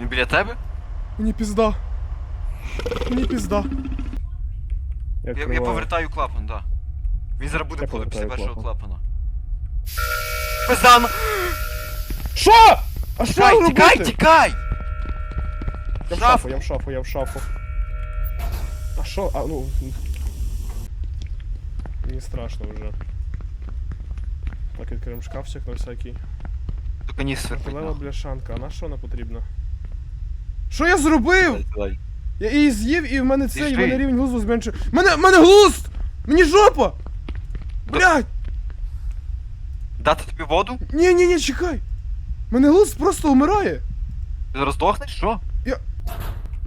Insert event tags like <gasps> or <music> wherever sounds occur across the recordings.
Він біля тебе? Мені пізда. Мені пізда. Я, я відкриваю. повертаю клапан, да. Він зараз буде Я входити після повертаю першого клапан. клапана. Пиздан! Що? А що Тікай, робити? тікай, тікай! Я в Шаф! шафу, я в шафу, я в шафу. А що? А ну. Мені страшно вже. Так, відкриємо шкафчик на всякий. Тільки ніс сверху. Металева бляшанка, а на що вона потрібна? Що я зробив? Я її з'їв і в мене це, і в мене рівень глузду зменшив. Мене, мене глузд! Мені жопа! Блядь! Дати тобі воду? Ні, ні, ні, чекай! Мене глузд просто вмирає! Ти зараз здохнеш? Що?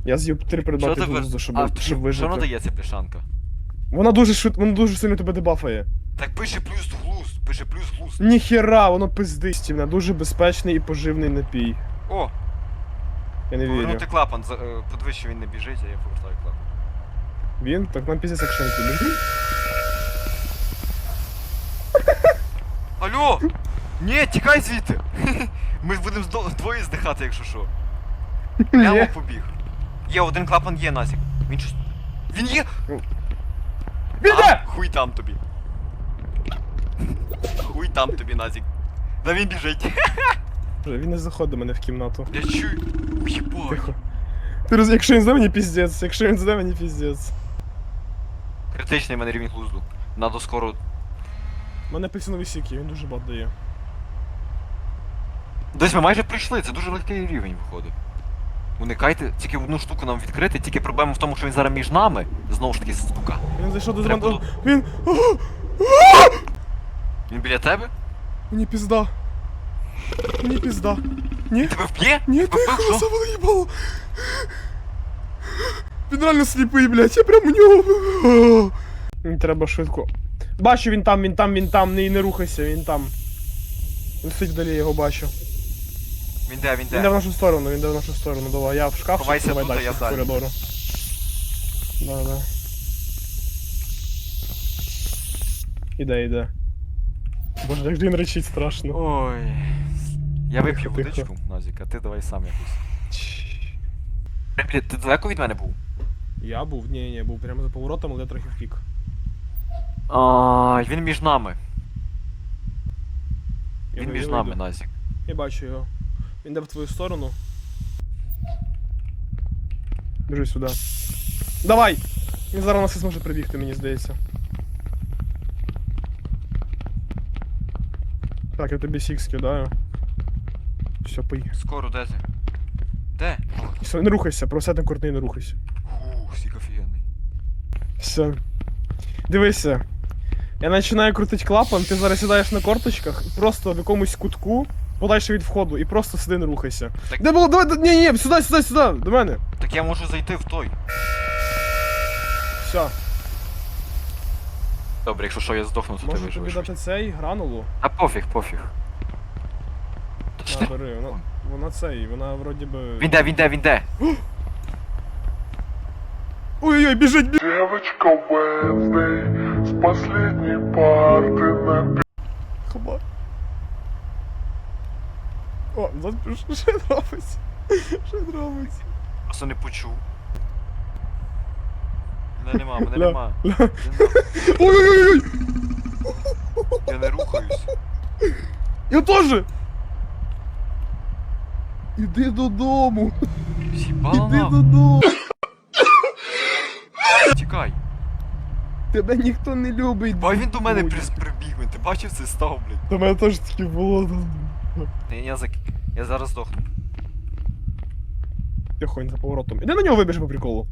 Я з'їв три Що предмети ти глузду, щоб, А, щоб Що воно вижити. дає ця бляшанка? Вона дуже швид... вона дуже сильно тебе дебафає. Так пише плюс глуз, пише плюс глуз. Ніхера, воно пиздить. Вона дуже безпечний і поживний напій. О, Я не вірю. повернути клапан, за- е, подивись, що він не біжить, а я повертаю клапан. Він? Так нам піздець якщо не тобі. Алло! Ні, тікай звідти! <laughs> Ми будемо здо- двоє здихати, якщо що. <laughs> Прямо Ні. побіг. Є, один клапан є, Назік. Він щось. Він є! Біде! А, хуй там тобі. Хуй там тобі, Назік. Да він біжить. <laughs> Він не заходить до мене в кімнату. Я чую. Уєбать. Тихо. Ти роз... Якщо він зде мені піздець, якщо він зде мені піздець. Критичний в мене рівень глузду. Надо скоро. У мене апельсиновий сік є, він дуже бат дає. Десь ми майже прийшли, це дуже легкий рівень виходить. Уникайте, тільки одну штуку нам відкрити, тільки проблема в тому, що він зараз між нами. Знову ж таки, сука. Він зайшов до Треба зман... Він. <gasps> Він біля тебе? Мені пізда. Мені пізда. Ні? Тебе вб'є? Ні, тихо, що? Він реально сліпий, блядь, я прям у нього. Мені треба швидко. Бачу, він там, він там, він там, не, не рухайся, він там. Він сидить вдалі, я його бачу. Він де, він Він йде в нашу сторону, він йде в нашу сторону. Давай, я в шкаф, Ховайся давай тут, а далі я в далі. коридору. Да, да. Іде, іде. Боже, як же він речить страшно. Ой. Я вип'ю Тихо, тихо. водичку, Назік, а ти давай сам якусь. Прям біля- Ти далеко від мене був? Я був, ні, ні, був прямо за поворотом, але я трохи впік. Ай, він між нами. Я Він ви- між я нами, вийду. Назік. Я бачу його. Він йде в твою сторону. Біжи сюди. Давай! Він зараз нас і зможе прибігти, мені здається. Так, я тобі сікс кидаю. Все, пий. Скоро, де ти? Де? Все, не рухайся, про все куртний не рухайся. Фу, сік офігенний. Все. Дивися. Я починаю крутити клапан, ти зараз сідаєш на корточках, просто в якомусь кутку, подальше від входу, і просто сиди не рухайся. Так- Де було? Давай, ні, ні, сюди, сюди, сюди, до мене. Так я можу зайти в той. Все. Добре, якщо що, я здохну, то ти Можу тобі виживеш. дати цей гранулу. А пофіг, пофіг. На, Точно. бери, вона, вона цей, вона вроді би. Він де, він де, він де? Ой-ой-ой, біжить, біжить. Девочка Wednesday с последней парты на Хоба. О, зараз пишу, що робиться. Що робиться? Просто не почув. Мене нема, мене Ля, нема. ля. Іди нахуй. Ой-ой-ой! Я не рухаюсь. Я теж! Іди додому! Іди додому! Тікай. Тебе ніхто не любить. Бай він до мене прибіг, ти бачив це став, блядь. До мене теж таке було. Ні, я зак... Я зараз здохну. Тихонь за поворотом. Іди на нього вибіж по приколу.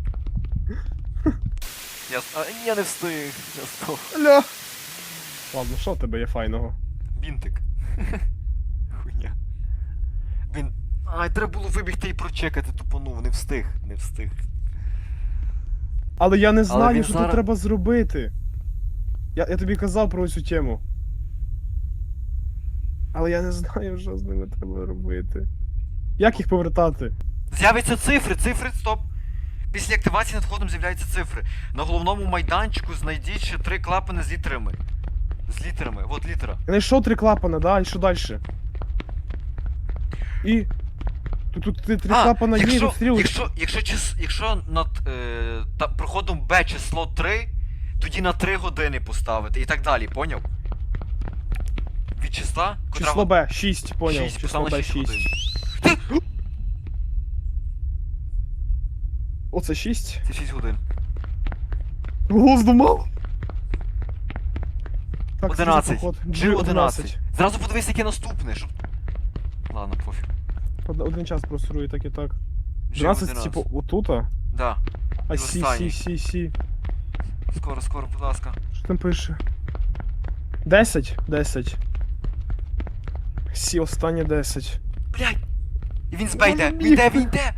Я, а, я не встиг, я здох. Ля. Ладно, що в тебе є файного? Бінтик. Ай, треба було вибігти і прочекати, тупонув, не встиг, не встиг. Але я не він знаю, що зараз- тут треба зробити. Я, я тобі казав про цю тему. Але я не знаю, що з ними треба робити. Як їх повертати? З'являться цифри, цифри, стоп. Після активації над входом з'являються цифри. На головному майданчику знайдіть ще три клапани з літерами. З літерами, от літера. Я знайшов три клапана, да, і що далі? І. Тут, тут три, клапана є, якщо, тут якщо, якщо, чис, якщо над е, та, проходом Б число 3, тоді на 3 години поставити і так далі, поняв? Від числа, котра Число Б, 6, поняв. 6, Число Б, 6 годин. 6. <gasps> Оце 6. Це 6 годин. Голос думав. Так, 11. це поход. G 11. Зразу подивись, яке наступне, щоб. Ладно, пофіг. Од- Один час просурує так і так. G 12, типу, отута? Да. А І сі, останній. сі, сі, сі. Скоро, скоро, будь ласка. Що там пише? 10? 10. Сі, останнє 10. Блядь! І він збейде! Він йде, він йде!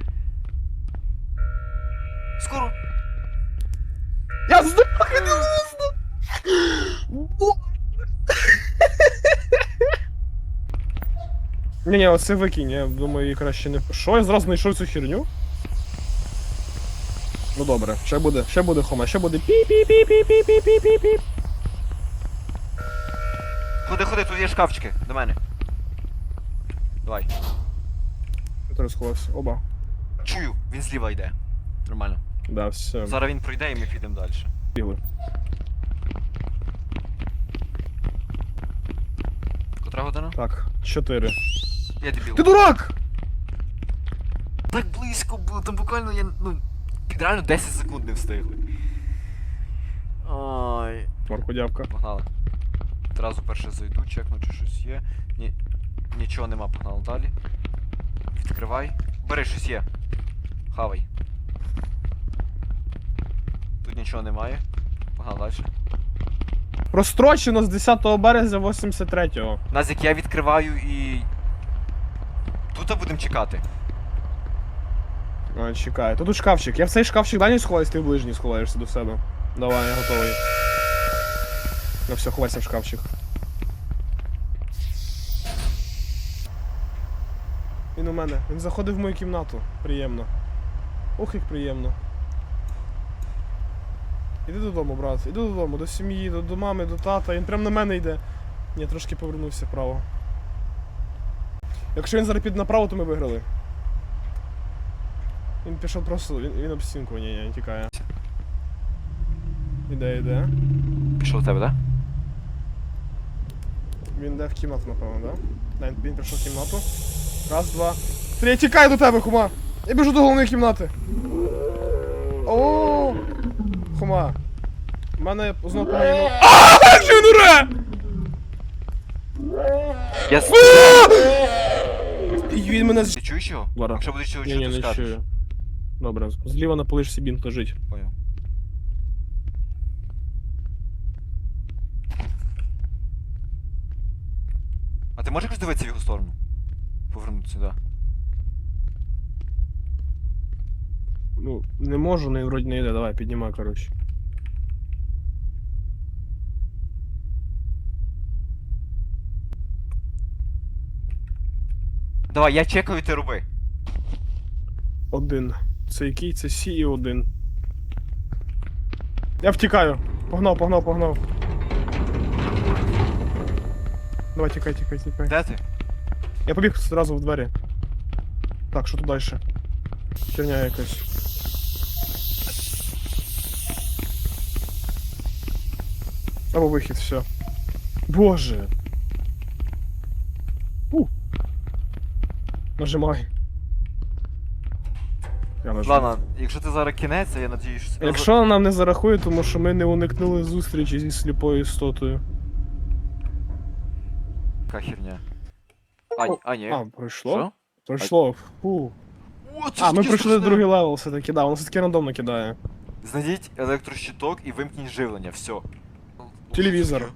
Скоро! Я здох, Ні, ні, оце викинь, я думаю, її краще не. Що, я зразу знайшов цю херню? Ну добре, ще буде, ще буде хома, ще буде пі-пі-пі-пі-пі-пі-пі-пі. Ходи, ходи, тут є шкафчики, до мене. Давай. Я зараз сховався. Оба. Чую, він зліва йде. Нормально. Да, все. Зараз він пройде і ми підемо далі. Бігли. Котра година? Так, чотири. Я дебіл. Ти дурак! Так близько було, там буквально я. ну. під- Реально 10 секунд не встигли. Ай. Марко, дявка. Погнали. Одразу перше зайду, чекну, чи щось є. Ні. Нічого нема, погнали далі. Відкривай. Бери, щось є. Хавай. Тут нічого немає. Погнали далі. Розстрочено з 10 березня 83-го. Назік, я відкриваю і. Тут будемо чекати. А, чекай. Тут шкафчик. Я в цей шкафчик далі сховаюсь, ти ближній сховаєшся до себе. Давай, я готовий. Ну все, ховайся в шкафчик. Він у мене. Він заходив в мою кімнату. Приємно. Ох, як приємно. Іди додому, брат. Іди додому, до сім'ї, до, до мами, до тата. Він прям на мене йде. Ні, трошки повернувся вправо. Якщо він зараз піде направо, то ми виграли. Він пішов просто. Він, він об стінку, ні, ні, тікає. Іде, іде. Пішов до тебе, так? Він йде в кімнату, напевно, да? Да, він, він прийшов в кімнату. Раз, два. Три, я тікаю до тебе, Хума! Я біжу до головної кімнати. О! Хума. У мене знову поміняно. А, як же він уре! Я він мене з... Ти чуєш його? Якщо будеш чого Ні, ні, чути, не скажеш. чую. Добре, зліва на полишці бінт лежить. Понял. А ти можеш якось дивитися в його сторону? Повернутися, да. Ну, не можу, не вроді не йде. Давай, піднімай, коротше. Давай, я чекаю, ти роби. Один. Це який? Це Сі і один. Я втікаю. Погнав, погнав, погнав. Давай, тікай, тікай, тікай. Де ти? Я побіг одразу в двері. Так, що тут далі? Херня якась. Або вихід, все. Боже. Нажимай. Я нажав. Ладно, якщо ти зараз кінець, я надіюсь, що це- Якщо нам не зарахує, тому що ми не уникнули зустрічі зі сліпою істотою. Яка херня. А, ні- а ні. А, пройшло? Що? Пройшло. Фу. О, це А, ж ми таке пройшли страшне. другий левел все-таки, да, воно все-таки рандомно кидає. Знайдіть електрощиток і вимкніть живлення, все. Телевізор.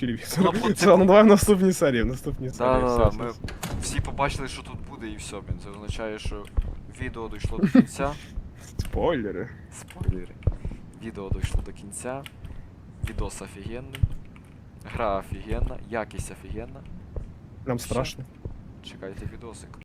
Телевізор. Ну, Це, типу- ну давай в наступній серії, в наступній Да, серії. да, все, да, все, ми все. Всі побачили, що тут буде, і все, блін. Це означає, що відео дійшло до кінця. Спойлери. Спойлери. Відео дійшло до кінця. Відос офігенний. Гра офігенна, якість офігенна. Нам страшно. Чекайте відосик.